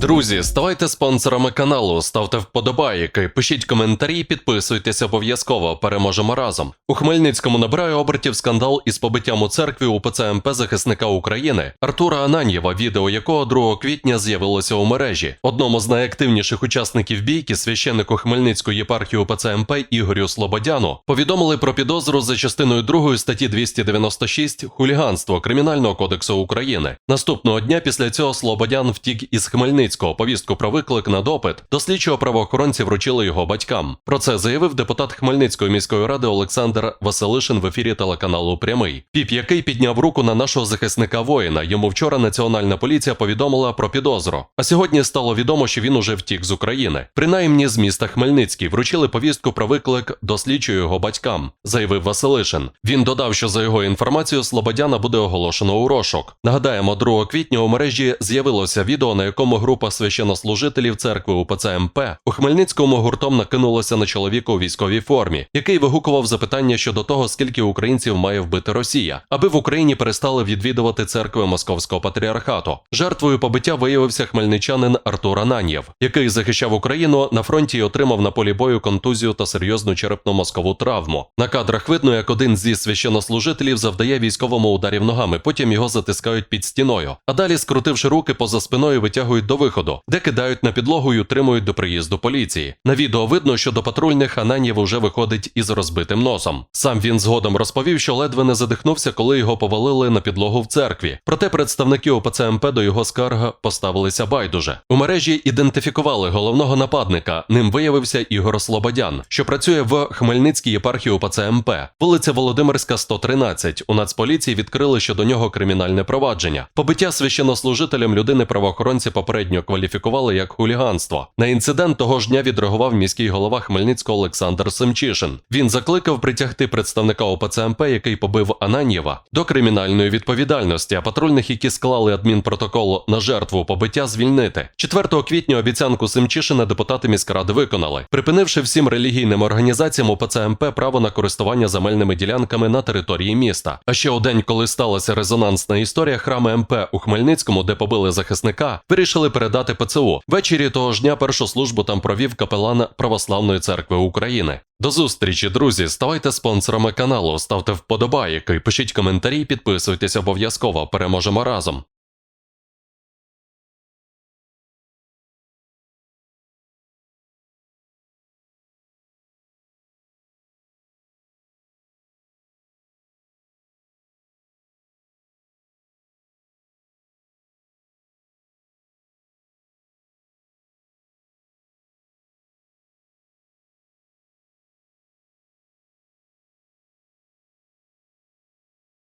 Друзі, ставайте спонсорами каналу, ставте вподобайки, пишіть коментарі, підписуйтесь обов'язково. Переможемо разом. У Хмельницькому набирає обертів скандал із побиттям у церкві УПЦ МП захисника України Артура Ананьєва, відео якого 2 квітня з'явилося у мережі. Одному з найактивніших учасників бійки, священнику Хмельницької єпархії УПЦ МП Ігорю Слободяну, повідомили про підозру за частиною 2 статті 296 хуліганство Кримінального кодексу України. Наступного дня після цього Слободян втік із Хмельницького. Повістку про виклик на допит до слідчого правоохоронці вручили його батькам. Про це заявив депутат Хмельницької міської ради Олександр Василишин в ефірі телеканалу Прямий. Піп, який підняв руку на нашого захисника воїна. Йому вчора національна поліція повідомила про підозру. А сьогодні стало відомо, що він уже втік з України. Принаймні з міста Хмельницький вручили повістку про виклик до слідчого його батькам, заявив Василишин. Він додав, що за його інформацією Слободяна буде оголошено у розшук. Нагадаємо, 2 квітня у мережі з'явилося відео, на якому група священнослужителів церкви УПЦ МП у Хмельницькому гуртом накинулася на чоловіка у військовій формі, який вигукував запитання щодо того, скільки українців має вбити Росія, аби в Україні перестали відвідувати церкви Московського патріархату. Жертвою побиття виявився хмельничанин Артур Ананьєв, який захищав Україну на фронті і отримав на полі бою контузію та серйозну черепно-мозкову травму. На кадрах видно, як один зі священнослужителів завдає військовому ударів ногами, потім його затискають під стіною. А далі, скрутивши руки поза спиною, витягують до виходу, де кидають на підлогу і утримують до приїзду поліції. На відео видно, що до патрульних Ананьєв уже виходить із розбитим носом. Сам він згодом розповів, що ледве не задихнувся, коли його повалили на підлогу в церкві. Проте представники ОПЦ МП до його скарга поставилися байдуже. У мережі ідентифікували головного нападника. Ним виявився Ігор Слободян, що працює в Хмельницькій єпархії ОПЦ МП. Вулиця Володимирська, 113. У Нацполіції відкрили щодо нього кримінальне провадження. Побиття священнослужителям людини правоохоронці попередньо кваліфікували як хуліганство. На інцидент того ж дня відреагував міський голова Хмельницького Олександр Семчишин. Він закликав притягти представника ОПЦ МП, який побив Ананьєва, до кримінальної відповідальності, а патрульних, які склали адмінпротокол на жертву побиття, звільнити. 4 квітня обіцянку Семчишина депутати міськради виконали, припинивши всім релігійним організаціям ОПЦ МП право на користування земельними ділянками на території міста. А ще у день, коли сталася резонансна історія, храми МП у Хмельницькому, де побили захисника, вирішили передати ПЦУ. Ввечері того ж дня першу службу там провів капелан Православної церкви України. До зустрічі, друзі! Ставайте спонсорами каналу, ставте вподобайки, пишіть коментарі, підписуйтесь обов'язково. Переможемо разом.